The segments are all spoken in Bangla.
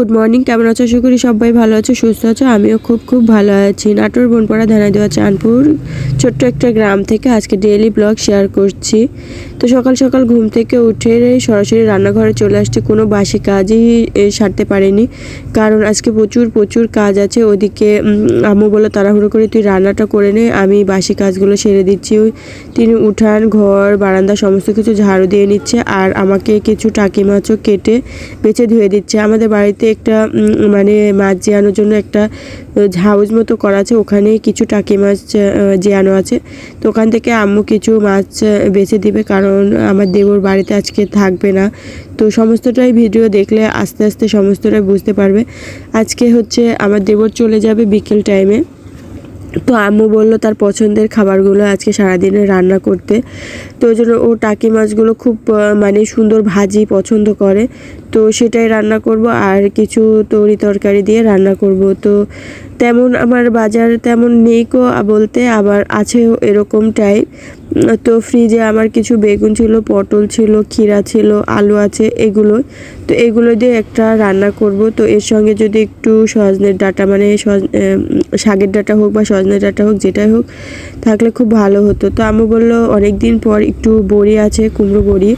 গুড মর্নিং, কেমন আছো? আশা করি সবাই ভালো আছো, সুস্থ আছো, আমিও খুব খুব ভালো আছি। নাটোর, বনপাড়া ধানাইদেওয়া চানপুর ছোট্ট একটা গ্রাম থেকে আজকে ডেইলি ব্লগ শেয়ার করছি। তো সকাল সকাল ঘুম থেকে উঠে সরাসরি রান্নাঘরে চলে আসছে। কোনো বাসি কাজই সারতে পারেনি। কারণ আজকে প্রচুর প্রচুর কাজ আছে। ওদিকে আম্মু বলল, তাড়াহুড়ো করে তুই রান্নাটা করে নে। আমি বাসি কাজগুলো সেরে দিচ্ছি। তিনি উঠান, ঘর, বারান্দা, সমস্ত কিছু ঝাড়ু দিয়ে নিচ্ছে। আর আমাকে কিছু টাকি মাছও কেটে বেছে ধুয়ে দিচ্ছে। আমাদের বাড়িতে একটা মানে মাছ জিয়ানোর জন্য একটা হাউস মতো করা আছে। ওখানে কিছু টাকি মাছ জিয়ানো আছে। তো ওখান থেকে আম্মু কিছু মাছ বেছে দিবে, কারণ আমার দেবর বাড়িতে আজকে থাকবে না। তো সমস্তটাই ভিডিও দেখলে আস্তে আস্তে সমস্তটাই বুঝতে পারবে। আজকে হচ্ছে আমার দেবর চলে যাবে বিকেল টাইমে তো আম্মু বলল তার পছন্দের খাবারগুলো আজকে সারাদিনে রান্না করতে। তো ওই জন্য ও টাকি মাছগুলো খুব মানে সুন্দর ভাজি পছন্দ করে। তো সেটাই রান্না করব আর কিছু তরি তরকারি দিয়ে রান্না করব। তো তেমন আমার বাজার তেমন নেই কো বলতে, আবার আছে এরকম টাইপ তো ফ্রিজে আমার কিছু বেগুন ছিল, পটল ছিল, ক্ষীরা ছিল, আলু আছে, এগুলো। তো এগুলো দিয়ে একটা রান্না করব। তো এর সঙ্গে যদি একটু সজনের ডাটা মানে শাকের ডাটা হোক বা সজনের ডাটা হোক, যেটাই হোক, থাকলে খুব ভালো হতো। তো আমি বলল অনেক দিন পর একটু বড়ি আছে, কুমড়ো বড়ি।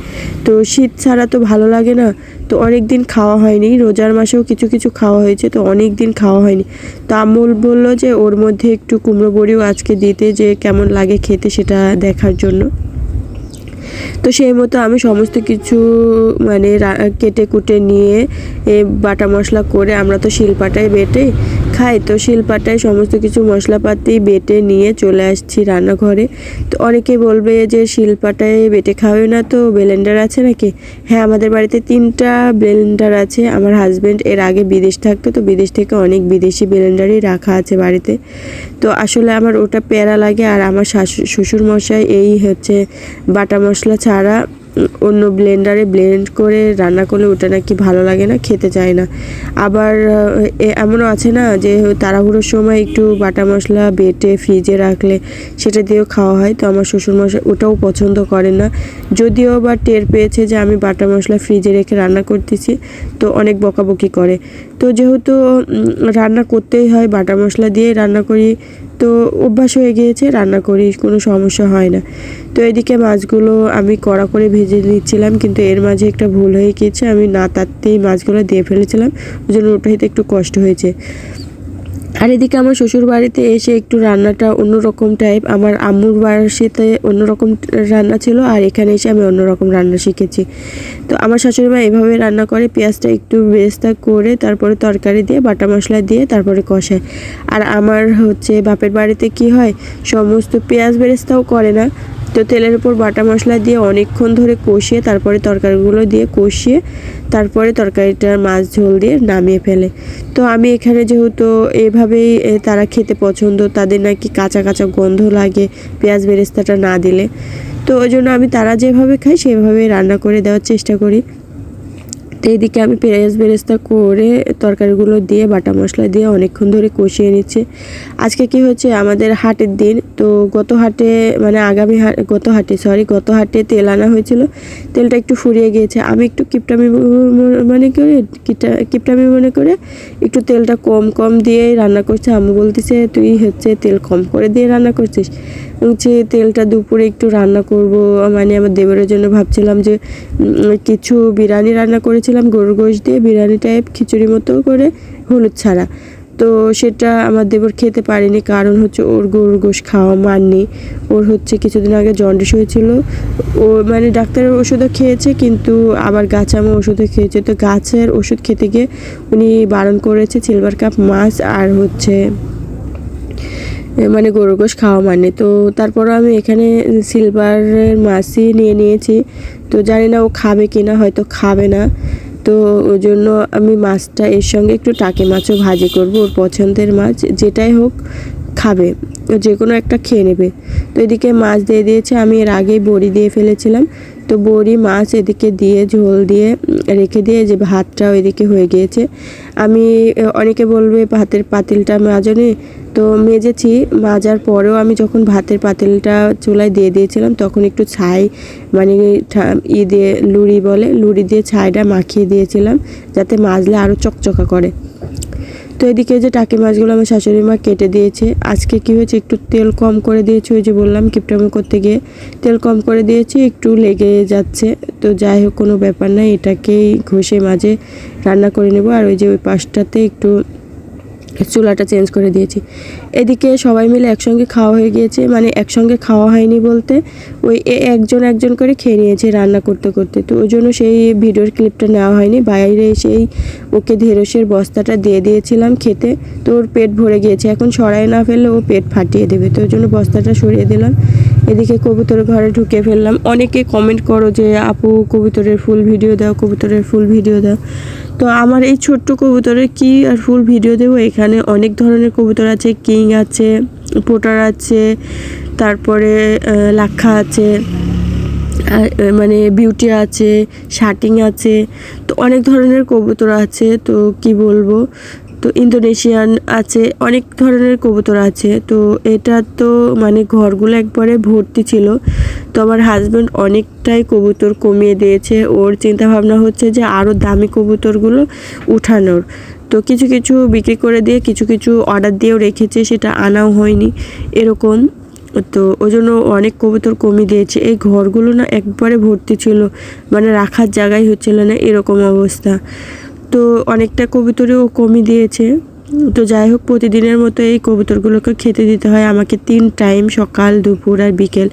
তো শীত ছাড়া তো ভালো লাগে না। তো অনেক দিন খাওয়া হয়নি। রোজার মাসেও কিছু কিছু খাওয়া হয়েছে, তো অনেক দিন খাওয়া হয়নি। তো আমল বলল যে ওর মধ্যে একটু কুমড়ো বড়িও আজকে দিতে যে কেমন লাগে খেতে সেটা দেখার জন্য। তো সেই মতো আমি সমস্ত কিছু মানে কেটে কুটে নিয়ে, এ, বাটা মশলা করে আমরা তো শিলপাটায় বেটে খাই। তো শিলপাটায় সমস্ত কিছু মশলাপাতি বেটে নিয়ে চলে আসছি রান্নাঘরে। তো অনেকে বলবে যে, শিলপাটায় বেটে খাবে না তো, ব্লেন্ডার আছে নাকি? হ্যাঁ আমাদের বাড়িতে তিনটা ব্লেন্ডার আছে। আমার হাজব্যান্ড এর আগে বিদেশ থাকতো, তো বিদেশ থেকে অনেক বিদেশি ব্লেন্ডারই রাখা আছে বাড়িতে। তো আসলে আমার ওটা প্যারা লাগে, আর আমার শাশু শ্বশুর মশাই এই হচ্ছে বাটা মশলা ছাড়া অন্য ব্লেন্ডারে ব্লেন্ড করে রান্না করলে ওটা নাকি ভালো লাগে না, খেতে চায় না। আবার এমনও আছে না যে তাড়াহুড়োর সময় একটু বাটা মশলা বেটে ফ্রিজে রাখলে সেটা দিয়েও খাওয়া হয়। তো আমার শ্বশুরমশাই ওটাও পছন্দ করে না। যদিও বা টের পেয়েছে যে আমি বাটা মশলা ফ্রিজে রেখে রান্না করতেছি, তো অনেক বকাবকি করে। তো যেহেতু রান্না করতেই হয় বাটা মশলা দিয়ে রান্না করি, তো অভ্যাস হয়ে গিয়েছে রান্না করি, কোনো সমস্যা হয় না। তো এদিকে মাছগুলো আমি কড়া করে ভেজে নিচ্ছিলাম, কিন্তু এর মাঝে একটা ভুল হয়ে গিয়েছে, আমি না তাতেই মাছগুলো দিয়ে ফেলেছিলাম, ওই জন্য ওটাইতে একটু কষ্ট হয়েছে। আর এদিকে আমার শ্বশুর বাড়িতে এসে একটু রান্নাটা অন্যরকম টাইপ আমার আম্মুর বাড়িতে অন্যরকম রান্না ছিল আর এখানে এসে আমি অন্যরকম রান্না শিখেছি। তো আমার শাশুড়ি মা এভাবে রান্না করে, পেঁয়াজটা একটু বেরেস্তা করে, তারপরে তরকারি দিয়ে, বাটা মশলা দিয়ে, তারপরে কষায়। আর আমার হচ্ছে বাপের বাড়িতে কি হয়, সমস্ত পেঁয়াজ বেরেস্তাও করে না তো তেলের উপর বাটা মশলা দিয়ে অনেকক্ষণ ধরে কষিয়ে তারপরে তরকারিগুলো দিয়ে কষিয়ে তারপরে তরকারিটার মাছ ঝোল দিয়ে নামিয়ে ফেলে। তো আমি এখানে যেহেতু এভাবেই তারা খেতে পছন্দ, তাদের নাকি কাঁচা কাঁচা গন্ধ লাগে পেঁয়াজ বেরেস্তাটা না দিলে। তো ওই জন্য আমি তারা যেভাবে খাই সেভাবেই রান্না করে দেওয়ার চেষ্টা করি। তো এইদিকে আমি পেঁয়াজ বেরেস্তা করে তরকারিগুলো দিয়ে, বাটা মশলা দিয়ে অনেকক্ষণ ধরে কষিয়ে নিচ্ছে। আজকে কি হচ্ছে আমাদের হাটের দিন। তো গত হাটে মানে আগামী হাট, গত হাটে সরি গত হাটে তেল আনা হয়েছিল। তেলটা একটু ফুরিয়ে গিয়েছে। আমি একটু কিপটামি মনে করে কিপটামি মনে করে একটু তেলটা কম কম দিয়ে রান্না করছে। আম্মু বলতেছে, তুই হচ্ছে তেল কম করে দিয়ে রান্না করছিস? হচ্ছে তেলটা দুপুরে একটু রান্না করব। মানে আমার দেবরের জন্য ভাবছিলাম যে কিছু বিরিয়ানি রান্না করেছিলাম গরুর গোশ দিয়ে বিরিয়ানি টাইপ খিচুড়ি মতো করে হলুদ ছাড়া। তো সেটা আমার দেবর খেতে পারেনি, কারণ হচ্ছে ওর গরুর গোশ খাওয়া মাননি। ওর হচ্ছে কিছুদিন আগে জন্ডিস হয়েছিল। ও মানে ডাক্তারের ওষুধও খেয়েছে, কিন্তু আবার গাছামো ওষুধও খেয়েছে। তো গাছের ওষুধ খেতে গিয়ে উনি বারণ করেছে সিলভার কাপ মাছ আর হচ্ছে মানে গরুর গোশ খাওয়া মানে তো তারপরও আমি এখানে সিলভারের মাছই নিয়ে নিয়েছি। তো জানি না ও খাবে কি না হয়তো খাবে না। তো ওই জন্য আমি মাছটা এর সঙ্গে একটু টাকে মাছও ভাজি করব, ওর পছন্দের মাছ, যেটাই হোক খাবে যে কোনো একটা খেয়ে নেবে। তো এদিকে মাছ দিয়ে দিয়েছে, আমি এর আগেই বড়ি দিয়ে ফেলেছিলাম। তো বড়ি, মাছ এদিকে দিয়ে, ঝোল দিয়ে রেখে দিয়ে যে ভাতটা ওইদিকে হয়ে গিয়েছে। আমি অনেকে বলবে ভাতের পাতিলটা মাজনি। তো মেজেছি, মাজার পরেও আমি যখন ভাতের পাতিলটা চুলায় দিয়ে দিয়েছিলাম, তখন একটু ছাই মানে ই দিয়ে, লুড়ি বলে, লুড়ি দিয়ে ছাইটা মাখিয়ে দিয়েছিলাম, যাতে মাজলে আরও চকচকা করে। তো এদিকে যে টাকি মাছগুলো আমার শাশুড়ি মা কেটে দিয়েছে, আজকে কি হয়েছে একটু তেল কম করে দিয়েছে, ওই যে বললাম কিপটামি করতে গিয়ে তেল কম করে দিয়েছি, একটু লেগে যাচ্ছে, তো যাই হোক কোনো ব্যাপার নাই, এটাকেই ঘষে মাঝে রান্না করে নেব, আর ওই যে ওই পাশটাতে একটু চুলাটা চেঞ্জ করে দিয়েছি। এদিকে সবাই মিলে একসঙ্গে খাওয়া হয়ে গিয়েছে মানে একসঙ্গে খাওয়া হয়নি বলতে, ওই একজন একজন করে খেয়ে নিয়েছে রান্না করতে করতে। তো ওই জন্য সেই ভিডিওর ক্লিপটা নেওয়া হয়নি, বাইরে সেই ওকে ঢেঁড়সের বস্তাটা দিয়ে দিয়েছিলাম খেতে। তো ওর পেট ভরে গিয়েছে, এখন সরাই না ফেললে ও পেট ফাটিয়ে দেবে। তো ওই জন্য বস্তাটা সরিয়ে দিলাম। এদিকে কবুতরের ঘরে ঢুকে ফেললাম। অনেকে কমেন্ট করো যে, আপু, কবুতরের ফুল ভিডিও দাও, কবুতরের ফুল ভিডিও দাও। তো আমার এই ছোট্ট কবুতরের কি আর ফুল ভিডিও দেবো? এখানে অনেক ধরনের কবুতর আছে, কিং আছে, পোটার আছে, তারপরে লাক্ষা আছে মানে বিউটি আছে, শার্টিং আছে, তো অনেক ধরনের কবুতর আছে, তো কি বলব? তো ইন্দোনেশিয়ান আছে, অনেক ধরনের কবুতর আছে। তো এটা তো মানে ঘরগুলো একবারে ভর্তি ছিল। তো আমার হাজব্যান্ড অনেকটাই কবুতর কমিয়ে দিয়েছে। ওর চিন্তা ভাবনা হচ্ছে যে আরও দামি কবুতরগুলো উঠানোর। তো কিছু কিছু বিক্রি করে দিয়ে কিছু কিছু অর্ডার দিয়েও রেখেছে, সেটা আনাও হয়নি। এরকম। তো ওই জন্য অনেক কবুতর কমিয়ে দিয়েছে। এই ঘরগুলো না একবারে ভর্তি ছিল। মানে রাখার জায়গাই হচ্ছিল না, এরকম অবস্থা। তো অনেকটা কবুতরেও কমিয়ে দিয়েছে। তো যাই হোক, প্রতিদিনের মতো এই কবুতরগুলোকে খেতে দিতে হয়। আমাকে তিন টাইম, সকাল, দুপুর আর বিকেল।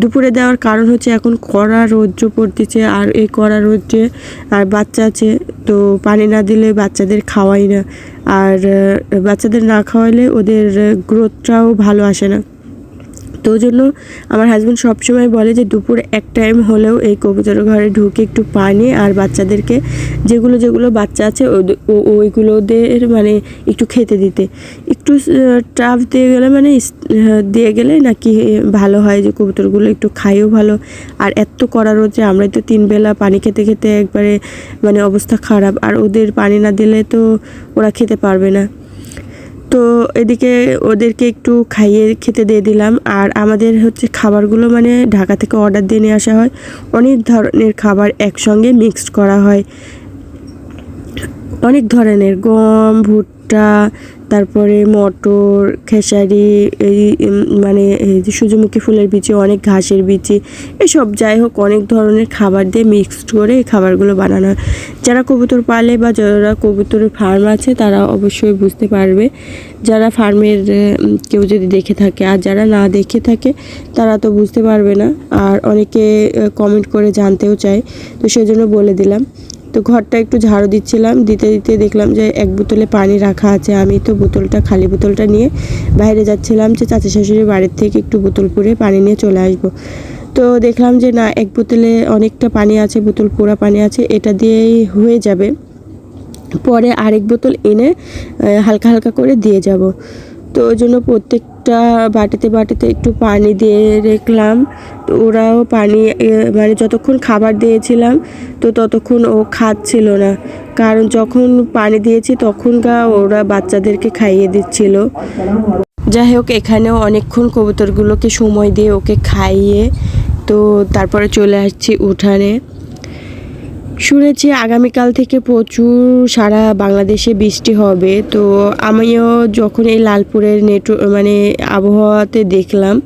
দুপুরে দেওয়ার কারণ হচ্ছে এখন কড়া রৌদ্র পড়তেছে আর এই কড়া রৌদ্রে আর বাচ্চা আছে, তো পানি না দিলে বাচ্চাদের খাওয়াই না। আর, বাচ্চাদের না খাওয়ালে ওদের গ্রোথটাও ভালো আসে না। তো জন্য আমার হাজব্যান্ড সবসময় বলে যে, দুপুর এক টাইম হলেও এই কবুতরের ঘরে ঢুকে একটু পানি আর বাচ্চাদেরকে যেগুলো যেগুলো বাচ্চা আছে ওইগুলোদের মানে একটু খেতে দিতে। একটু ট্রাফ দিয়ে গেলে মানে দিয়ে গেলে নাকি ভালো হয় যে, কবুতরগুলো একটু খাইও ভালো। আর এত করা রোদে আমরাই তো তিন বেলা পানি খেতে খেতে একবারে মানে অবস্থা খারাপ। আর ওদের পানি না দিলে তো ওরা খেতে পারবে না। তো এদিকে ওদেরকে একটু খাইয়ে খেতে দিয়ে দিলাম। আর আমাদের হচ্ছে খাবারগুলো মানে ঢাকা থেকে অর্ডার দিয়ে নিয়ে আসা হয়। অনেক ধরনের খাবার একসঙ্গে মিক্সড করা হয়। অনেক ধরনের, গম, ভুট্টা তারপরে মটর, খেসারি, এই মানে সূর্যমুখী ফুলের বিচি, অনেক ঘাসের বিচি, এসব যাই হোক, অনেক ধরনের খাবার দিয়ে মিক্সড করে এই খাবারগুলো বানানো হয়। যারা কবুতর পালে বা যারা কবুতরের ফার্ম আছে, তারা অবশ্যই বুঝতে পারবে। যারা ফার্মের কেউ যদি দেখে থাকে, আর যারা না দেখে থাকে, তারা তো বুঝতে পারবে না। আর অনেকে কমেন্ট করে জানতেও চায়। তো সেজন্য বলে দিলাম। তো ঘরটা একটু ঝাড়ু দিচ্ছিলাম। দিতে দিতে দেখলাম যে এক বোতলে পানি রাখা আছে। আমি তো বোতলটা, খালি বোতলটা নিয়ে বাইরে যাচ্ছিলাম যে চাচা শাশুড়ির বাড়ির থেকে একটু বোতল পুরে পানি নিয়ে চলে আসব। তো দেখলাম যে না, এক বোতলে অনেকটা পানি আছে, বোতল পোড়া পানি আছে, এটা দিয়েই হয়ে যাবে। পরে আরেক বোতল এনে হালকা হালকা করে দিয়ে যাব। তো ওই জন্য প্রত্যেকটা বাটিতে বাটিতে একটু পানি দিয়ে রাখলাম। তো ওরাও পানি মানে যতক্ষণ খাবার দিয়েছিলাম, তো ততক্ষণ ও খাচ্ছিল না। কারণ যখন পানি দিয়েছি, তখনকার ওরা বাচ্চাদেরকে খাইয়ে দিচ্ছিল। যাই হোক, এখানেও অনেকক্ষণ কবুতরগুলোকে সময় দিয়ে ওকে খাইয়ে, তো তারপরে চলে আসছি উঠানে। শুনেছি আগামীকাল থেকে প্রচুর সারা বাংলাদেশে বৃষ্টি হবে। তো আমিও যখন এই লালপুরের নেট মানে আবহাওয়াতে দেখলাম,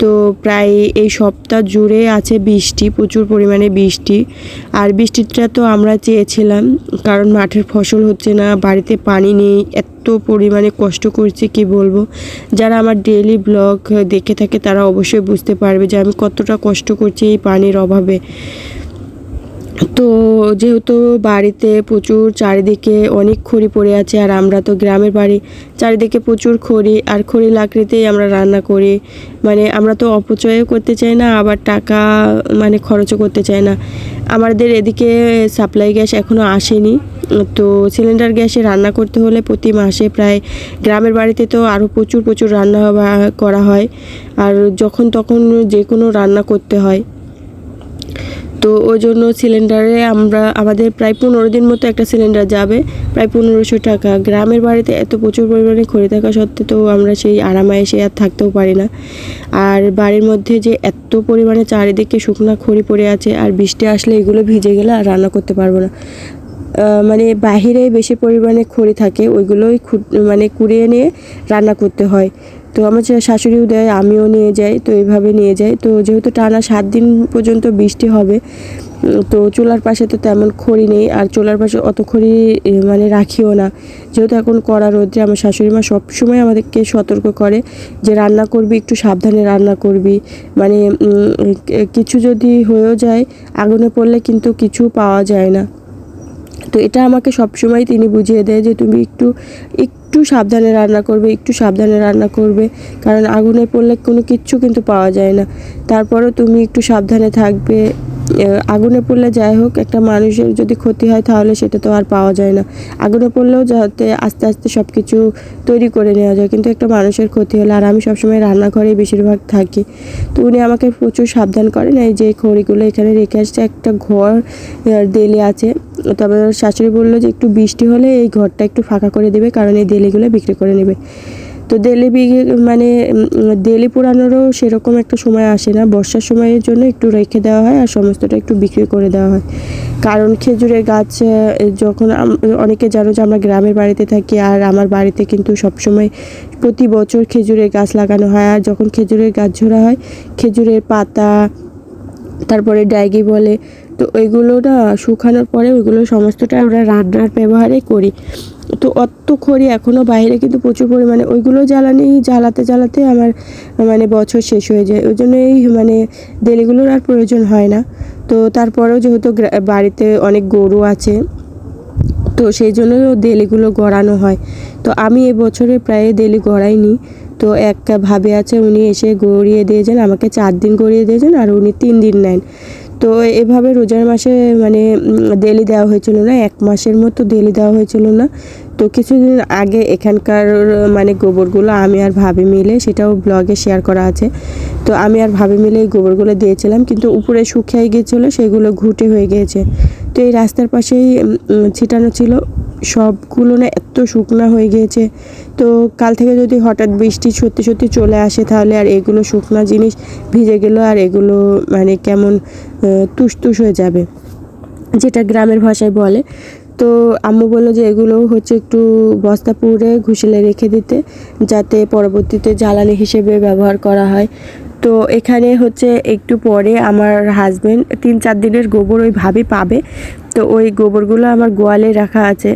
তো প্রায় এই সপ্তাহ জুড়ে আছে বৃষ্টি, প্রচুর পরিমাণে বৃষ্টি। আর বৃষ্টিটা তো আমরা চেয়েছিলাম, কারণ মাঠের ফসল হচ্ছে না, বাড়িতে পানি নেই, এত পরিমাণে কষ্ট করছি, কি বলব? যারা আমার ডেইলি ব্লগ দেখে থাকে তারা অবশ্যই বুঝতে পারবে যে আমি কতটা কষ্ট করছি এই পানির অভাবে। তো যেহেতু বাড়িতে প্রচুর চারিদিকে অনেক খড়ি পড়ে আছে, আর আমরা তো গ্রামের বাড়ি, চারিদিকে প্রচুর খড়ি, আর খড়ি লাকড়িতেই আমরা রান্না করি। মানে আমরা তো অপচয়ও করতে চাই না, আবার টাকা মানে খরচও করতে চাই না। আমাদের এদিকে সাপ্লাই গ্যাস এখনও আসেনি। তো সিলিন্ডার গ্যাসে রান্না করতে হলে প্রতি মাসে প্রায় গ্রামের বাড়িতে তো আরও প্রচুর প্রচুর রান্না করা হয়। আর যখন তখন যে কোনো রান্না করতে হয়। তো ওই জন্য সিলিন্ডারে আমরা, আমাদের প্রায় পনেরো দিন মতো একটা সিলিন্ডার যাবে। প্রায় পনেরোশো টাকা। গ্রামের বাড়িতে এত প্রচুর পরিমাণে খড়ি থাকা সত্ত্বেও তো আমরা সেই আরামায় এসে আর থাকতেও পারি না। আর বাড়ির মধ্যে যে এত পরিমাণে চারিদিকে শুকনা খড়ি পড়ে আছে আর বৃষ্টি আসলে এগুলো ভিজে গেলে আর রান্না করতে পারব না। মানে বাহিরে বেশি পরিমাণে খড়ি থাকে, ওইগুলোই মানে কুড়িয়ে নিয়ে রান্না করতে হয়। তো আমার শাশুড়িও দেয়, আমিও নিয়ে যাই, তো এইভাবে নিয়ে যাই। তো যেহেতু টানা সাত দিন পর্যন্ত বৃষ্টি হবে তো চুলার পাশে তো তেমন খড়ি নেই। আর চুলার পাশে অত খড়ি মানে রাখিও না। যেহেতু এখন কড়া রোদ্রে আমার শাশুড়ি মা সবসময় আমাদেরকে সতর্ক করে যে রান্না করবি, একটু সাবধানে রান্না করবি। মানে কিছু যদি হয়েও যায়, আগুনে পড়লে কিন্তু কিছু পাওয়া যায় না। তো এটা আমাকে সবসময় তিনি বুঝিয়ে দেয় যে তুমি একটু একটু সাবধানে রান্না করবে, একটু সাবধানে রান্না করবে। কারণ আগুনে পড়লে কোনো কিচ্ছু কিন্তু পাওয়া যায় না। তারপরও তুমি একটু সাবধানে থাকবে। আগুনে পড়লে যাই হোক, একটা মানুষের যদি ক্ষতি হয় তাহলে সেটা তো আর পাওয়া যায় না। আগুনে পড়লেও যাতে আস্তে আস্তে সব কিছু তৈরি করে নেওয়া যায়, কিন্তু একটা মানুষের ক্ষতি হলে, আর আমি সবসময় রান্নাঘরে বেশিরভাগ থাকি। তো উনি আমাকে প্রচুর সাবধান করেন, এই যে খড়িগুলো এখানে রেখে আসছে, একটা ঘর দেলে আছে। তবে শাশুড়ি বলল যে একটু বৃষ্টি হলে এই ঘরটা একটু ফাঁকা করে দেবে, কারণ এই দেলিগুলো বিক্রি করে নেবে। তো দেলি বিক্রি মানে দেলি পোড়ানোরও সেরকম একটা সময় আসে না। বর্ষার সময়ের জন্য একটু রেখে দেওয়া হয় আর সমস্তটা একটু বিক্রি করে দেওয়া হয়। কারণ খেজুরের গাছ যখন অনেকে জানো যে আমরা গ্রামের বাড়িতে থাকি আর আমার বাড়িতে কিন্তু সবসময় প্রতি বছর খেজুরের গাছ লাগানো হয়। আর যখন খেজুরের গাছ ঝোড়া হয়, খেজুরের পাতা, তারপরে ডাইগি বলে তো ওইগুলো না শুকানোর পরে ওইগুলো সমস্তটা আমরা রান্নার ব্যবহারে করি। তো অত খড়ি এখনও বাইরে কিন্তু প্রচুর পরিমাণে ওইগুলো জ্বালানি, জ্বালাতে জ্বালাতে আমার মানে বছর শেষ হয়ে যায়। ওই জন্য এই মানে দেলিগুলোর আর প্রয়োজন হয় না। তো তারপরেও যেহেতু বাড়িতে অনেক গরু আছে, তো সেই জন্য দেলিগুলো গড়ানো হয়। তো আমি এবছরে প্রায় দেলি গড়াইনি। তো এক ভাবে আছে, উনি এসে গড়িয়ে দিয়েছেন, আমাকে চার দিন গড়িয়ে দিয়েছেন আর উনি তিন দিন নেন। তো এভাবে রোজার মাসে মানে ডেলি দেওয়া হয়েছিল না, এক মাসের মতো ডেলি দেওয়া হয়েছিল না। তো কিছুদিন আগে এখানকার মানে গোবরগুলো আমি আর ভাবি মিলে, সেটাও ব্লগে শেয়ার করা আছে, তো আমি আর ভাবি মিলে এই গোবরগুলো দিয়েছিলাম, কিন্তু উপরে শুকিয়ে গিয়েছিল, সেগুলো ঘুটে হয়ে গিয়েছে। তো এই রাস্তার পাশেই ছিটানো ছিল সবগুলো না এত শুকনা হয়ে গিয়েছে। তো কাল থেকে যদি হঠাৎ বৃষ্টি সত্যি সত্যি চলে আসে তাহলে আর এগুলো শুকনা জিনিস ভিজে গেল আর এগুলো মানে কেমন তুষতুষ হয়ে যাবে, যেটা গ্রামের ভাষায় বলে। তো আম্মু বলল যে এগুলো হচ্ছে একটু বস্তা পুড়ে ঘুষেলে রেখে দিতে, যাতে পরবর্তীতে জ্বালানি হিসেবে ব্যবহার করা হয়। তো এখানে হচ্ছে একটু পরে আমার হাজব্যান্ড তিন চার দিনের গোবর ওইভাবে পাবে তো ওই গোবরগুলো আমার গোয়ালে রাখা আছে।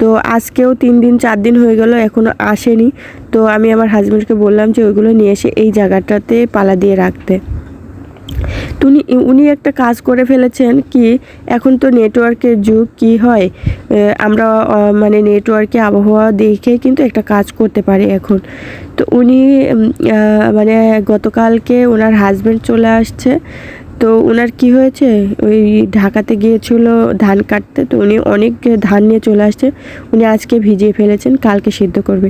তো আজকেও তিন দিন, চার দিন হয়ে গেল এখনও আসেনি। তো আমি আমার হাজব্যান্ডকে বললাম যে ওইগুলো নিয়ে এসে এই জায়গাটাতে পালা দিয়ে রাখতে। উনি উনি একটা কাজ করে ফেলেছেন কি, এখন তো নেটওয়ার্কের যুগ, কি হয়? আমরা মানে নেটওয়ার্কে আবহাওয়া দেখে কিন্তু একটা কাজ করতে পারি এখন। তো উনি মানে গতকালকে ওনার হাজব্যান্ড চলে আসছে। তো ওনার কি হয়েছে? ওই ঢাকাতে গিয়েছিল ধান কাটতে, তো উনি অনেক ধান নিয়ে চলে আসছে। উনি আজকে ভিজিয়ে ফেলেছেন, কালকে সিদ্ধ করবে।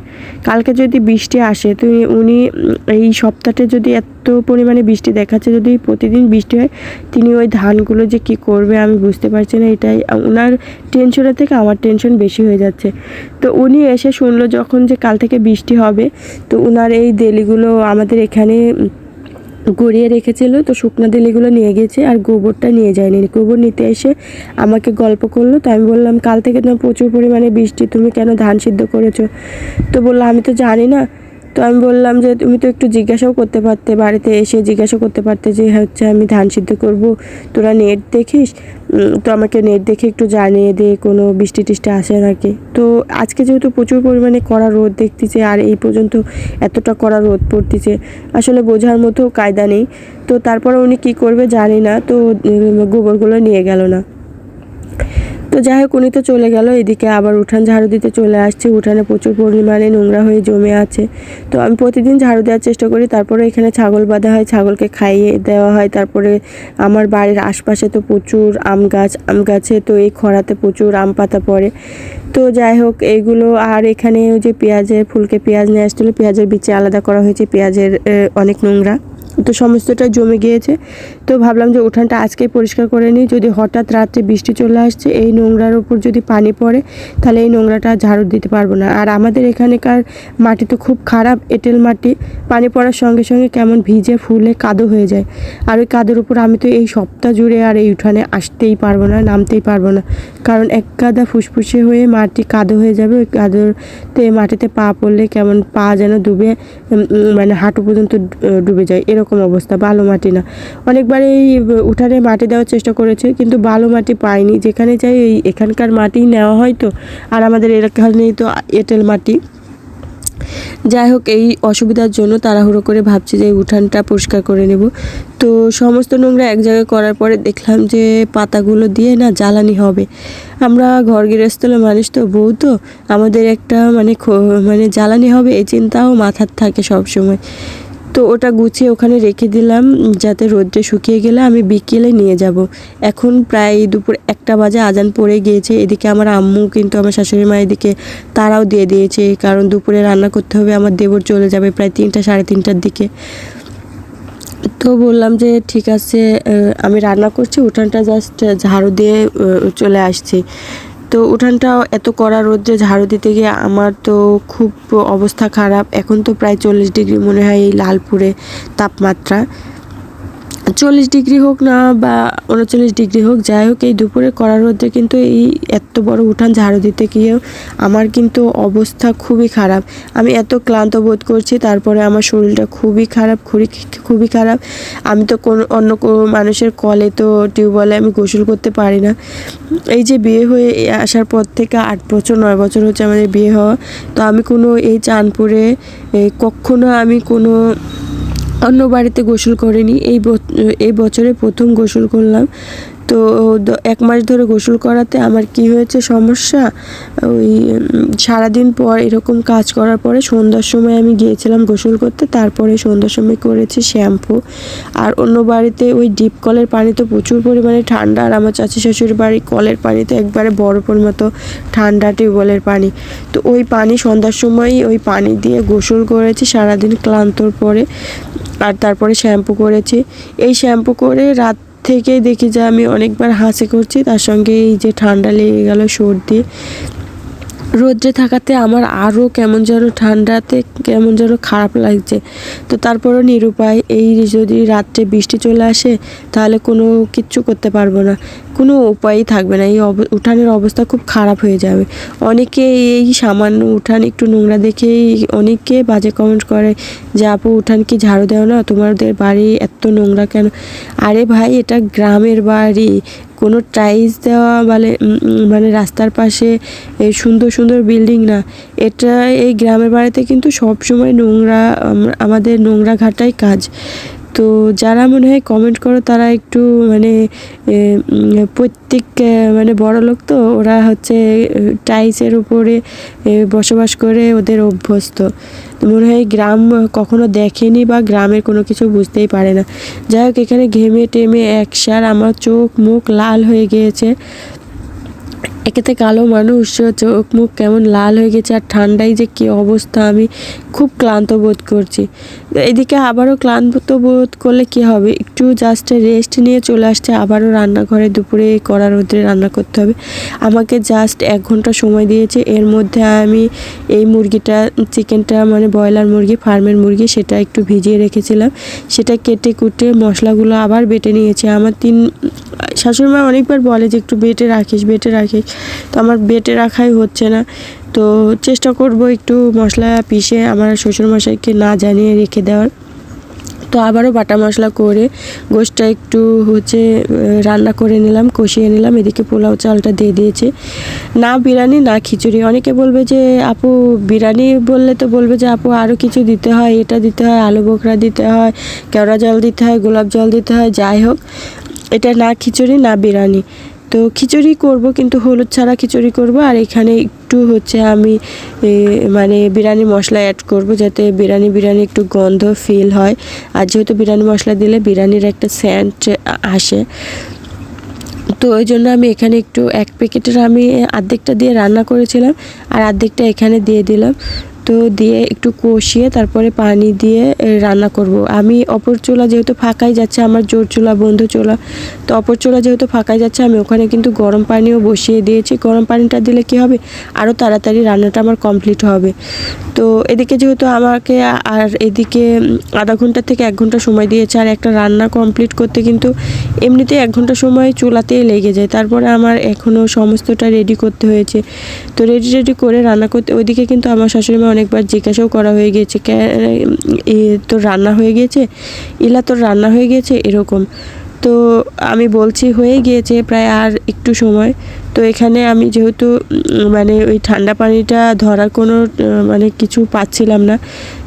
কালকে যদি বৃষ্টি আসে, তো উনি এই সপ্তাহতে যদি এত পরিমাণে বৃষ্টি দেখাচ্ছে, যদি প্রতিদিন বৃষ্টি হয়, তিনি ওই ধানগুলো যে কি করবে আমি বুঝতে পারছি না, এটাই ওনার টেনশনের থেকে আমার টেনশন বেশি হয়ে যাচ্ছে। তো উনি এসে শুনলো যখন যে কাল থেকে বৃষ্টি হবে, তো ওনার এই দেলিগুলো আমাদের এখানে গড়িয়ে রেখেছিল, তো শুকনো দিলিগুলো নিয়ে গেছে আর গোবরটা নিয়ে যায়নি। গোবর নিতে এসে আমাকে গল্প করল, তো আমি বললাম, কাল থেকে তোমার প্রচুর পরিমাণে বৃষ্টি, তুমি কেন ধান সিদ্ধ করেছ? তো বলল, আমি তো জানি না তো আমি বললাম যে তুমি তো একটু জিজ্ঞাসাও করতে পারতে, বাড়িতে এসে জিজ্ঞাসা করতে পারতে যে হচ্ছে আমি ধান সিদ্ধ করব, তোরা নেট দেখিস? তো আমাকে নেট দেখে একটু জানিয়ে দে, কোনো বৃষ্টি টিষ্টি আসে নাকি? তো আজকে যেহেতু প্রচুর পরিমাণে কড়া রোদ দেখতেছে, আর এই পর্যন্ত এতটা কড়া রোদ পড়তেছে, আসলে বোঝার মতো কায়দা নেই। তো তারপরে উনি কি করবে জানি না, তো গোবরগুলো নিয়ে গেল না। তো যাই হোক, উনি তো চলে গেল। এদিকে আবার উঠান ঝাড়ু দিতে চলে আসছে। উঠানে প্রচুর পরিমাণে নোংরা হয়ে জমে আছে। তো আমি প্রতিদিন ঝাড়ু দেওয়ার চেষ্টা করি। তারপরে এখানে ছাগল বাঁধা হয়, ছাগলকে খাইয়ে দেওয়া হয়। তারপরে আমার বাড়ির আশপাশে তো প্রচুর আম গাছ, আম গাছে তো এই খরাতে প্রচুর আম পাতা পড়ে। তো যাই হোক, এইগুলো আর এখানে যে পেঁয়াজের, ফুলকে পেঁয়াজ নিয়ে আসছিল। পেঁয়াজের বিচে আলাদা করা হয়েছে। পেঁয়াজের অনেক নোংরা। তো সমস্তটা জমে গিয়েছে। তো ভাবলাম যে উঠানটা আজকে পরিষ্কার করে নিই। যদি হঠাৎ রাত্রে বৃষ্টি চলে আসছে, এই নোংরার উপর যদি পানি পড়ে, তাহলে এই নোংরাটা ঝাড়ু দিতে পারব না। আর আমাদের এখানেকার মাটি তো খুব খারাপ, এঁটেল মাটি। পানি পড়ার সঙ্গে সঙ্গে কেমন ভিজে ফুলে কাদো হয়ে যায়। আর ওই কাদোর উপর আমি তো এই সপ্তাহ জুড়ে আর এই উঠানে আসতেই পারব না, নামতেই পারব না। কারণ এক কাদা ফুসফুসে হয়ে মাটি কাদো হয়ে যাবে, ওই কাদোতে মাটিতে পা পড়লে কেমন পা যেন ডুবে মানে হাঁটু পর্যন্ত ডুবে যায়। এরকম অবস্থা, বালো মাটি না। অনেকবার এই উঠানে মাটি দেওয়ার চেষ্টা করেছে, কিন্তু বালো মাটি পাইনি যেখানে যাই এই এখানকার মাটি নেওয়া হয় তো, আর আমাদের এখানেই তো এঁটেল মাটি। যাই হোক, এই অসুবিধার জন্য তাড়াহুড়ো করে ভাবছি যে উঠানটা পরিষ্কার করে নেব। তো সমস্ত নোংরা এক জায়গায় করার পরে দেখলাম যে পাতাগুলো দিয়ে না জ্বালানি হবে। আমরা ঘর গৃহস্থলে মানুষ তো, বউ তো, আমাদের একটা মানে মানে জ্বালানি হবে, এই চিন্তাও মাথার থাকে সব সময় তো ওটা গুছিয়ে ওখানে রেখে দিলাম, যাতে রোদ্রে শুকিয়ে গেলে আমি বিকেলে নিয়ে যাব। এখন প্রায় দুপুর একটা বাজে, আজান পড়ে গিয়েছে। এদিকে আমার আম্মু কিন্তু আমার শাশুড়ি মা এদিকে তারাও দিয়ে দিয়েছে, কারণ দুপুরে রান্না করতে হবে, আমার দেবর চলে যাবে প্রায় তিনটা, সাড়ে তিনটার দিকে। তো বললাম যে, ঠিক আছে আমি রান্না করছি, উঠানটা জাস্ট ঝাড়ু দিয়ে চলে আসছি। তো উঠানটাও এত কড়া রোদ্রে ঝাড়ু দিতে গিয়ে আমার তো খুব অবস্থা খারাপ। এখন তো প্রায় চল্লিশ ডিগ্রি মনে হয় এই লালপুরে তাপমাত্রা। চল্লিশ ডিগ্রি হোক না বা উনচল্লিশ ডিগ্রি হোক, যাই হোক, এই দুপুরে কড়া রোদ্রে কিন্তু এই এত বড় উঠান ঝাড়ু দিতে গিয়েও আমার কিন্তু অবস্থা খুবই খারাপ। আমি এত ক্লান্ত বোধ করছি, তারপরে আমার শরীরটা খুবই খারাপ, খুবই খুবই খারাপ। আমি তো কোনো অন্য কোনো মানুষের কলে তো টিউবওয়েলে আমি গোসল করতে পারি না। এই যে বিয়ে হয়ে আসার পর থেকে আট বছর, নয় বছর হচ্ছে আমাদের বিয়ে হওয়া। তো আমি কোনো এই চাঁদপুরে কখনো আমি কোনো অন্য বাড়িতে গোসল করিনি। এই এই বছরে প্রথম গোসল করলাম। তো এক মাস ধরে গোসল করাতে আমার কি হয়েছে সমস্যা? ওই সারাদিন পর এরকম কাজ করার পরে সন্ধ্যার সময় আমি গিয়েছিলাম গোসল করতে। তারপরে সন্ধ্যার সময় করেছি শ্যাম্পু। আর অন্য বাড়িতে ওই ডিপ কলের পানি তো প্রচুর পরিমাণে ঠান্ডা। আর আমার চাচি শ্বশুর বাড়ি কলের পানি তো একবারে বরফের মতো ঠান্ডা টিউবওয়েলের পানি। তো ওই পানি সন্ধ্যার সময় ওই পানি দিয়ে গোসল করেছি সারাদিন ক্লান্তর পরে। আর তারপরে শ্যাম্পু করেছি। এই শ্যাম্পু করে রাত থেকেই দেখি যে আমি অনেকবার হাসি করছি। তার সঙ্গে এই যে ঠান্ডা লেগে গেল সর্দি। রোদ্রে থাকাতে আমার আরও কেমন যেন ঠান্ডাতে কেমন যেন খারাপ লাগছে। তো তারপরও নিরুপায়, এই যদি রাত্রে বৃষ্টি চলে আসে, তাহলে কোনো কিচ্ছু করতে পারব না। কোনো উপায়ই থাকবে না। এই উঠানের অবস্থা খুব খারাপ হয়ে যাবে। অনেকে এই সামান্য উঠান একটু নোংরা দেখেই অনেকে বাজে কমেন্ট করে যে, আপু, উঠান কি ঝাড়ু দেও না? তোমাদের বাড়ি এত নোংরা কেন? আরে ভাই, এটা গ্রামের বাড়ি। কোনো টাইলস দেওয়া মানে মানে রাস্তার পাশে এই সুন্দর সুন্দর বিল্ডিং না। এটা এই গ্রামের বাড়িতে কিন্তু সব সময় নোংরা আমাদের নোংরা ঘাটাই কাজ। তো যারা মনে হয় কমেন্ট করো, তারা একটু মানে প্রত্যেক মানে বড় লোক তো, ওরা হচ্ছে টাইলসের উপরে বসবাস করে ওদের অভ্যস্ত। মনে হয় গ্রাম কখনো দেখেনি বা গ্রামের কোনো কিছু বুঝতেই পারে না। যাই হোক, এখানে ঘেমে টেমে একসার আমার চোখ মুখ লাল হয়ে গিয়েছে। একেতে কালো মানুষ, চোখ মুখ কেমন লাল হয়ে গেছে আর ঠান্ডায় যে কী অবস্থা, আমি খুব ক্লান্ত বোধ করছি। এদিকে আবারও ক্লান্ত বোধ করলে কি হবে? একটু জাস্ট রেস্ট নিয়ে চলে আসছে, আবারও রান্নাঘরে দুপুরে কড়া রোদ্রে রান্না করতে হবে। আমাকে জাস্ট এক ঘণ্টা সময় দিয়েছে, এর মধ্যে আমি এই মুরগিটা, চিকেনটা মানে ব্রয়লার মুরগি, ফার্মের মুরগি, সেটা একটু ভিজিয়ে রেখেছিলাম। সেটা কেটে কুটে মশলাগুলো আবার বেটে নিয়েছে। আমার তিন শাশুড়িমা অনেকবার বলে যে, একটু বেটে রাখিস বেটে রাখিস। তো আমার বেটে রাখাই হচ্ছে না। তো চেষ্টা করব একটু মশলা পিষে আমার শ্বশুরমশাইকে না জানিয়ে রেখে দেওয়ার। তো আবারও বাটা মশলা করে গোশটা একটু হচ্ছে রান্না করে নিলাম, কষিয়ে নিলাম। এদিকে পোলাও চালটা দিয়ে দিয়েছে। না বিরিয়ানি, না খিচুড়ি। অনেকে বলবে যে, আপু, বিরিয়ানি বললে তো বলবে যে, আপু আরও কিছু দিতে হয়। এটা দিতে হয়, আলু বোখরা দিতে হয়, কেওড়া জল দিতে হয়, গোলাপ জল দিতে হয়, যাই হোক। এটা না খিচুড়ি, না বিরিয়ানি। তো খিচুড়ি করব, কিন্তু হলুদ ছাড়া খিচুড়ি করব। আর এখানে একটু হচ্ছে আমি মানে বিরিয়ানি মশলা অ্যাড করব যাতে বিরিয়ানি বিরিয়ানি একটু গন্ধ ফিল হয়। আর যেহেতু বিরিয়ানি মশলা দিলে বিরিয়ানির একটা স্যান্ট আসে। তো ওই জন্য আমি এখানে একটু এক প্যাকেটের আমি অর্ধেকটা দিয়ে রান্না করেছিলাম। আর অর্ধেকটা এখানে দিয়ে দিলাম। তো দিয়ে একটু কষিয়ে তারপরে পানি দিয়ে রান্না করব। আমি অপর চুলা যেহেতু ফাঁকাই যাচ্ছে, আমার জোর চুলা, বন্ধ চুলা, তো অপর চুলা যেহেতু ফাঁকাই যাচ্ছে, আমি ওখানে কিন্তু গরম পানিও বসিয়ে দিয়েছি। গরম পানিটা দিলে কি হবে? আরও তাড়াতাড়ি রান্নাটা আমার কমপ্লিট হবে। তো এদিকে যেহেতু আমাকে আর এদিকে আধা ঘণ্টা থেকে এক ঘণ্টা সময় দিয়েছে, আর একটা রান্না কমপ্লিট করতে কিন্তু এমনিতে এক ঘণ্টা সময় চুলাতেই লেগে যায়। তারপরে আমার এখনও সমস্তটা রেডি করতে হয়েছে। তো রেডি রেডি করে রান্না করতে, ওইদিকে কিন্তু আমার শাশুড়ি মা অনেকবার জিজ্ঞাসাও করা হয়ে গিয়েছে, "কে- এ তোর রান্না হয়ে গিয়েছে? ইলা, তোর রান্না হয়ে গিয়েছে? এরকম। তো আমি বলছি, হয়ে গিয়েছে প্রায় আর একটু সময়। তো এখানে আমি যেহেতু মানে ওই ঠান্ডা পানিটা ধরার কোনো মানে কিছু পাচ্ছিলাম না,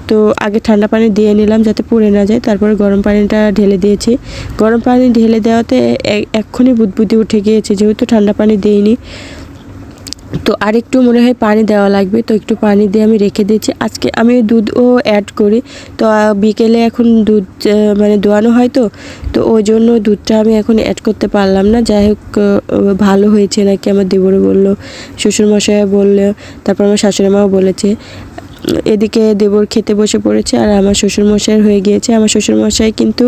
তো আগে ঠান্ডা পানি দিয়ে নিলাম যাতে পুড়ে না যায়, তারপরে গরম পানিটা ঢেলে দিয়েছি। গরম পানি ঢেলে দেওয়াতে এক্ষুনি বুদবুদি উঠে গিয়েছে, যেহেতু ঠান্ডা পানি দিইনি। তো আরেকটু মনে হয় পানি দেওয়া লাগবে, তো একটু পানি দিয়ে আমি রেখে দিয়েছি। আজকে আমি দুধও অ্যাড করি, তো বিকেলে এখন দুধ মানে দোয়ানো হয় তো তো ওই জন্য দুধটা আমি এখন অ্যাড করতে পারলাম না। যাই হোক ভালো হয়েছে নাকি আমার দেবরে বলল শ্বশুরমশাই বলল, তারপর আমার শাশুড়ি মাও বলেছে। এদিকে দেবর খেতে বসে পড়েছে আর আমার শ্বশুরমশাইয়ের হয়ে গিয়েছে। আমার শ্বশুরমশাই কিন্তু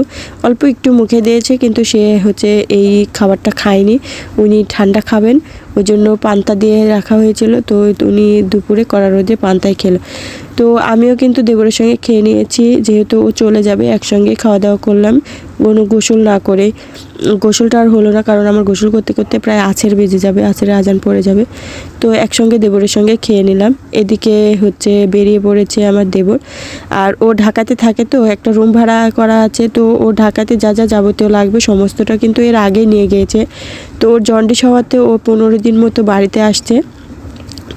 অল্প একটু মুখে দিয়েছে, কিন্তু সে হচ্ছে এই খাবারটা খায়নি। উনি ঠান্ডা খাবেন ওই জন্য পান্তা দিয়ে রাখা হয়েছিল। তো উনি দুপুরে কড়া রোদে পান্তায় খেলো। তো আমিও কিন্তু দেবরের সঙ্গে খেয়ে নিয়েছি। যেহেতু ও চলে যাবে, একসঙ্গে খাওয়া দাওয়া করলাম। কোনো গোসল না করে, গোসলটা আর হলো না, কারণ আমার গোসল করতে করতে প্রায় আছের বেজে যাবে, আছের আজান পড়ে যাবে। তো একসঙ্গে দেবরের সঙ্গে খেয়ে নিলাম। এদিকে হচ্ছে বেরিয়ে পড়েছে আমার দেবর। আর ও ঢাকাতে থাকে তো, একটা রুম ভাড়া করা আছে। তো ও ঢাকাতে যা যা যাবতীয় লাগবে, সমস্তটা কিন্তু এর আগে নিয়ে গিয়েছে। তো ওর জন্ডিস হওয়াতে ও পনেরো দিন মতো বাড়িতে আসছে।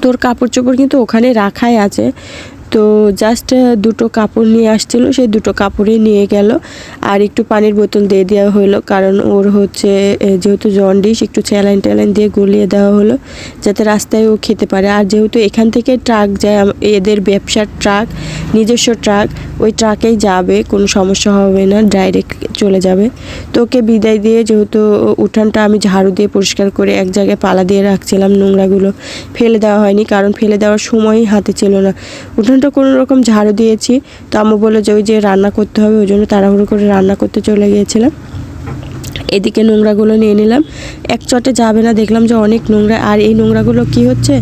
তোর কাপড় চোপড় কিন্তু ওখানে রাখাই আছে। তো জাস্ট দুটো কাপড় নিয়ে আসছিল সেই দুটো কাপড়ই নিয়ে গেল। আর একটু পানির বোতল দিয়ে দেওয়া হলো, কারণ ওর হচ্ছে যেহেতু জন্ডিস, একটু স্যালাইন ট্যালাইন দিয়ে গলিয়ে দেওয়া হলো, যাতে রাস্তায় ও খেতে পারে। আর যেহেতু এখান থেকে ট্রাক যায় এদের ব্যবসার ট্রাক, নিজস্ব ট্রাক, ওই ট্রাকেই যাবে, কোনো সমস্যা হবে না, ডাইরেক্ট চলে যাবে। তো ওকে বিদায় দিয়ে যেহেতু উঠানটা আমি ঝাড়ু দিয়ে পরিষ্কার করে এক জায়গায় পালা দিয়ে রাখছিলাম নোংরাগুলো, ফেলে দেওয়া হয়নি, কারণ ফেলে দেওয়ার সময়ই হাতে ছিল না। উঠানটা কোনো রকম ঝাড়ু দিয়েছি। তো আম্মু বলল যে ওই যে রান্না করতে হবে, ওই জন্য তাড়াহুড়ো করে রান্না করতে চলে গিয়েছিলাম। এদিকে নোংরাগুলো নিয়ে নিলাম। এক চটে যাবে না, দেখলাম যে অনেক নোংরা। আর এই নোংরাগুলো কি হচ্ছে?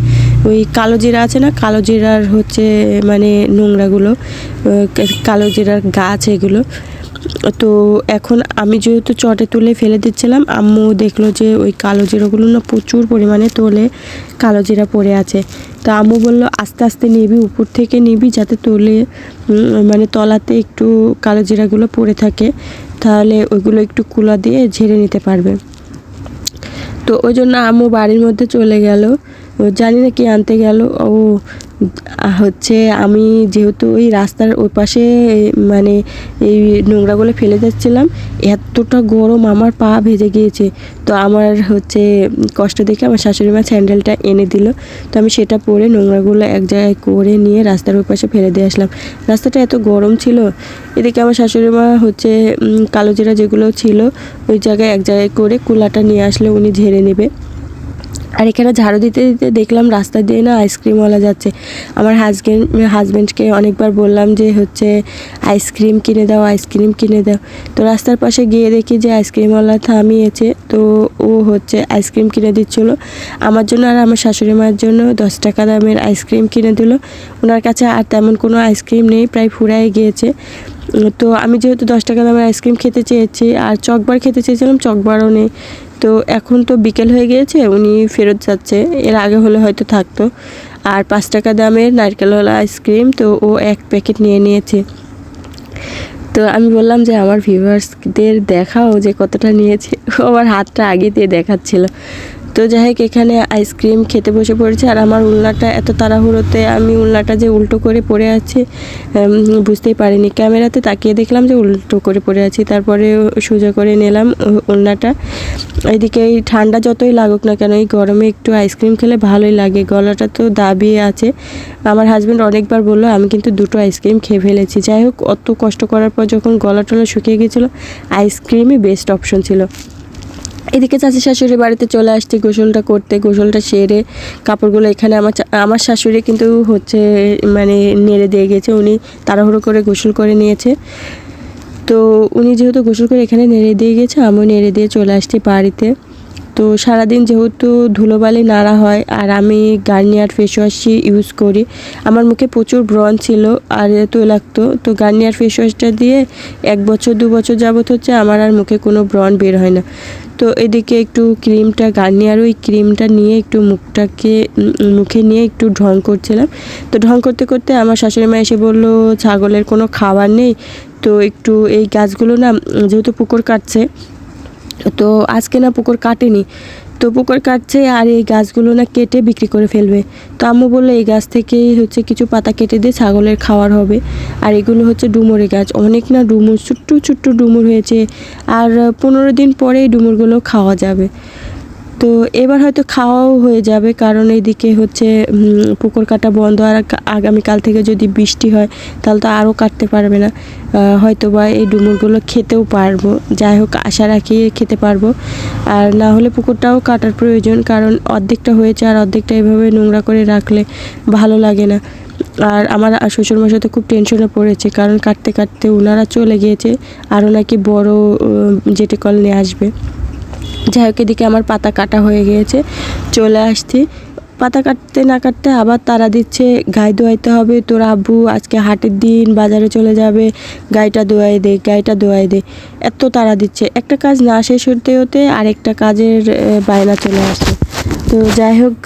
ওই কালো জিরা আছে না? কালো জিরার হচ্ছে মানে নোংরাগুলো কালো জিরার গাছ এগুলো। তো এখন আমি যেহেতু চটে তুলে ফেলে দিচ্ছিলাম, আম্মু দেখল যে ওই কালো জিরাগুলো না প্রচুর পরিমাণে তোলে, কালো জিরা পড়ে আছে। তো আম্মু বলল, আস্তে আস্তে নিবি, উপর থেকে নিবি যাতে তোলে মানে তলাতে একটু কালো জিরাগুলো পড়ে থাকে, তাহলে ওইগুলো একটু কুলা দিয়ে ঝেড়ে নিতে পারবে। তো ওই জন্য আম্মু বাড়ির মধ্যে চলে গেল। জানি না কি আনতে গেল। ও হচ্ছে আমি যেহেতু ওই রাস্তার ওই পাশে মানে এই নোংরাগুলো ফেলে যাচ্ছিলাম, এতটা গরম আমার পা ভেজে গিয়েছে। তো আমার হচ্ছে কষ্ট দেখে আমার শাশুড়ি মা স্যান্ডেলটা এনে দিল। তো আমি সেটা পরে নোংরাগুলো এক জায়গায় করে নিয়ে রাস্তার ওই পাশে ফেলে দিয়ে আসলাম। রাস্তাটা এত গরম ছিল, এদিকে আমার শাশুড়ি মা হচ্ছে কালো জিরা যেগুলো ছিল, ওই জায়গায় এক জায়গায় করে কুলাটা নিয়ে আসলে উনি ঝেড়ে নেবে। আর এখানে ঝাড়ু দিতে দিতে দেখলাম রাস্তা দিয়ে না আইসক্রিমওয়ালা যাচ্ছে। আমার হাজবেন্ড হাজব্যান্ডকে অনেকবার বললাম যে হচ্ছে, আইসক্রিম কিনে দাও, আইসক্রিম কিনে দাও। তো রাস্তার পাশে গিয়ে দেখি যে আইসক্রিমওয়ালা থামিয়েছে। তো ও হচ্ছে আইসক্রিম কিনে দিচ্ছিল। আমার জন্য আর আমার শাশুড়ি মার জন্য দশ টাকা দামের আইসক্রিম কিনে দিল। ওনার কাছে আর তেমন কোনো আইসক্রিম নেই, প্রায় ফুরাই গিয়েছে। তো আমি যেহেতু দশ টাকা দামের আইসক্রিম খেতে চেয়েছি, আর চকবার খেতে চেয়েছিলাম, চকবারও নেই। তো এখন তো বিকেল হয়ে গিয়েছে, উনি ফেরত যাচ্ছে। এর আগে হলে হয়তো থাকতো। আর পাঁচ টাকা দামের নারকেলওয়ালা আইসক্রিম তো ও এক প্যাকেট নিয়ে নিয়েছে। তো আমি বললাম যে আমার ভিউয়ার্সদের দেখাও যে কতটা নিয়েছে। ও আমার হাতটা আগে দিয়ে দেখাচ্ছিল। তো যাই হোক এখানে আইসক্রিম খেতে বসে পড়েছে। আর আমার উল্লাটা এত তাড়াহুড়োতে আমি উল্লাটা যে উল্টো করে পড়ে আছে বুঝতেই পারিনি। ক্যামেরাতে তাকিয়ে দেখলাম যে উল্টো করে পড়ে আছি। তারপরে সোজা করে নিলাম উল্লাটা। এদিকে এই ঠান্ডা যতই লাগুক না কেন, এই গরমে একটু আইসক্রিম খেলে ভালোই লাগে। গলাটা তো দাবিয়ে আছে। আমার হাজব্যান্ড অনেকবার বলল, আমি কিন্তু দুটো আইসক্রিম খেয়ে ফেলেছি। যাই হোক অত কষ্ট করার পর যখন গলা টলা শুকিয়ে গেছিল আইসক্রিমই বেস্ট অপশন ছিল। এদিকে চাচি শাশুড়ি বাড়িতে চলে আসছে গোসলটা করতে, গোসলটা সেরে কাপড়গুলো এখানে আমার আমার শাশুড়ি কিন্তু হচ্ছে মানে নেড়ে দিয়ে গেছে, উনি তাড়াহুড়ো করে গোসল করে নিয়েছে। তো উনি যেহেতু গোসল করে এখানে নেড়ে দিয়ে গেছে, আমিও নেড়ে দিয়ে চলে আসছি বাড়িতে। তো সারাদিন যেহেতু ধুলোবালি নাড়া হয় আর আমি গার্নিয়ার ফেস ওয়াশই ইউজ করি, আমার মুখে প্রচুর ব্রণ ছিল আর তৈলাক্ত তো গার্নিয়ার ফেস ওয়াশটা দিয়ে এক বছর, দু বছর যাবত হচ্ছে আমার আর মুখে কোনো ব্রণ বের হয় না। তো এদিকে একটু ক্রিমটা গার্নিয়ার ওই ক্রিমটা নিয়ে একটু মুখটাকে মুখে নিয়ে একটু ঢং করছিলাম। তো ঢং করতে করতে আমার শাশুড়ি মা এসে বলল, ছাগলের কোনো খাবার নেই? তো একটু এই গাছগুলো না যেহেতু পুকুর কাটছে, তো আজকে না পুকুর কাটেনি। তো পুকুর কাটছে আর এই গাছগুলো না কেটে বিক্রি করে ফেলবে। তো আম্মু বলল, এই গাছ থেকেই হচ্ছে কিছু পাতা কেটে দিয়ে ছাগলের খাওয়ার হবে। আর এগুলো হচ্ছে ডুমুরের গাছ। অনেক না ডুমুর, ছোট্ট ছোট্ট ডুমুর হয়েছে। আর পনেরো দিন পরেই ডুমুরগুলো খাওয়া যাবে। তো এবার হয়তো খাওয়াও হয়ে যাবে, কারণ এইদিকে হচ্ছে পুকুর কাটা বন্ধ, আর আগ- আগামীকাল থেকে যদি বৃষ্টি হয়, তাহলে তো আরও কাটতে পারবে না। হয়তো বা এই ডুমুরগুলো খেতেও পারব। যাই হোক, আশা রাখি খেতে পারব। আর না হলে পুকুরটাও কাটার প্রয়োজন, কারণ অর্ধেকটা হয়েছে, আর অর্ধেকটা এভাবে নোংরা করে রাখলে ভালো লাগে না। আর আমার শ্বশুরমশাই তো খুব টেনশনে পড়েছে, কারণ কাটতে কাটতে ওনারা চলে গিয়েছে, আরও নাকি বড় যেটি কল নিয়ে আসবে। যাই হোক, এদিকে আমার পাতা কাটা হয়ে গিয়েছে, চলে আসছি। পাতা কাটতে না কাটতে আবার তারা দিচ্ছে গায়ে দোয়াইতে হবে তোর আব্বু, আজকে হাটের দিন, বাজারে চলে যাবে, গাইটা দোয়াই দে, গাইটা দোয়াই দে। এত তারা দিচ্ছে। একটা কাজ না শেষ হতে হতে আরেকটা কাজের বায়না চলে আসে তো যাই হোক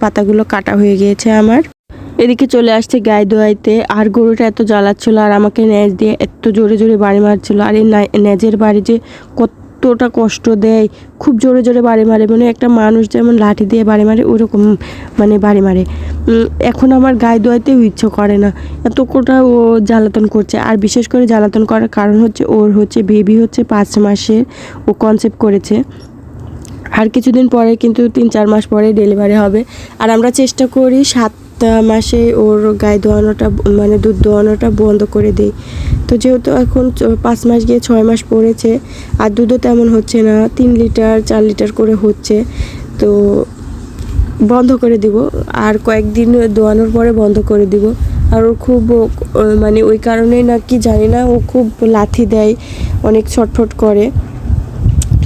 পাতাগুলো কাটা হয়ে গিয়েছে আমার। এদিকে চলে আসছে গায়ে দোয়াইতে। আর গরুটা এত জ্বালাচ্ছিল আর আমাকে ন্যাজ দিয়ে এত জোরে জোরে বাড়ি মারছিল। আর এই ন্যাজের বাড়ি যে কতটা কষ্ট দেয়, খুব জোরে জোরে বাড়ি মারে। মানে একটা মানুষ যেমন লাঠি দিয়ে বাড়ি মারে, ওরকম মানে বাড়ি মারে। এখন আমার গায়ে দোয়াইতেও ইচ্ছে করে না। এত কোটা ও জ্বালাতন করছে। আর বিশেষ করে জ্বালাতন করার কারণ হচ্ছে, ওর হচ্ছে বেবি হচ্ছে পাঁচ মাসের, ও কনসেপ্ট করেছে। আর কিছুদিন পরে কিন্তু তিন চার মাস পরে ডেলিভারি হবে। আর আমরা চেষ্টা করি সাত মাসে ওর গায়ে দোয়ানোটা মানে দুধ দোয়ানোটা বন্ধ করে দিই। তো যেহেতু এখন পাঁচ মাস গিয়ে ছয় মাস পড়েছে, আর দুধও তেমন হচ্ছে না, তিন লিটার, চার লিটার করে হচ্ছে, তো বন্ধ করে দিব। আর কয়েকদিন দোয়ানোর পরে বন্ধ করে দিব। আর ওর খুব, ও- মানে ওই কারণেই নাকি জানি না, ও খুব লাথি দেয়, অনেক ছটফট করে।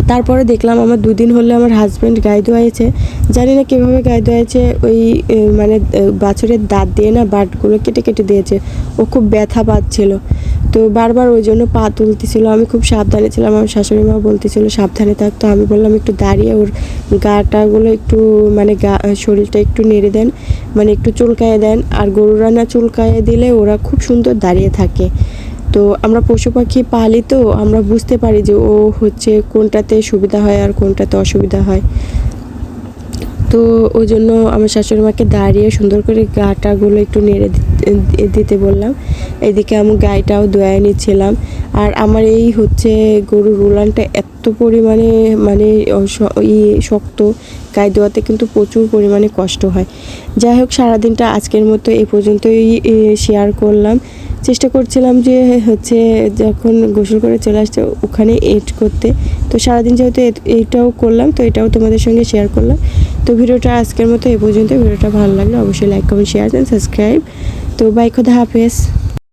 তারপরে দেখলাম আমার দুদিন হলে আমার হাজব্যান্ড গায়ে ধোয়াইছে। জানি না কীভাবে গায়ে ধোয়াইছে, ওই মানে বাছুরের দাঁত দিয়ে না বাটগুলো কেটে কেটে দিয়েছে। ও খুব ব্যথা পাচ্ছিল। তো বারবার ওই জন্য পা তুলতেছিল। আমি খুব সাবধানে ছিলাম। আমার শাশুড়ি মা বলতেছিল, সাবধানে থাক তো। আমি বললাম, একটু দাঁড়িয়ে ওর গাটাগুলো একটু মানে গা, শরীরটা একটু নেড়ে দেন। মানে একটু চুলকায় দেন। আর গরুরা না চুলকায় দিলে ওরা খুব সুন্দর দাঁড়িয়ে থাকে। তো আমরা পশু পাখি পালি তো আমরা বুঝতে পারি যে ও হচ্ছে কোনটাতে সুবিধা হয় আর কোনটাতে অসুবিধা হয়। তো ওই জন্য আমার শাশুড়ি মাকে দাঁড়িয়ে সুন্দর করে গাটাগুলো একটু নেড়ে দিতে- বললাম। এদিকে আমি গাইটাও দোয়াই নিচ্ছিলাম। আর আমার এই হচ্ছে গরুর উলানটা এত পরিমাণে মানে ই শক্ত গায়ে দোয়াতে কিন্তু প্রচুর পরিমাণে কষ্ট হয়। যাই হোক, সারাদিনটা আজকের মতো এই পর্যন্তই শেয়ার করলাম। চেষ্টা করছিলাম যে হচ্ছে যখন গোসল করে চলে আসছে ওখানে এড করতে। তো সারাদিন যেহেতু এইটাও করলাম, তো এটাও তোমাদের সঙ্গে শেয়ার করলাম। তো ভিডিওটা আজকের মতো এ পর্যন্ত ভিডিওটা ভালো লাগলে অবশ্যই লাইক কমেন্ট শেয়ার দেন সাবস্ক্রাইব তো বাই খোদা হাফেজ।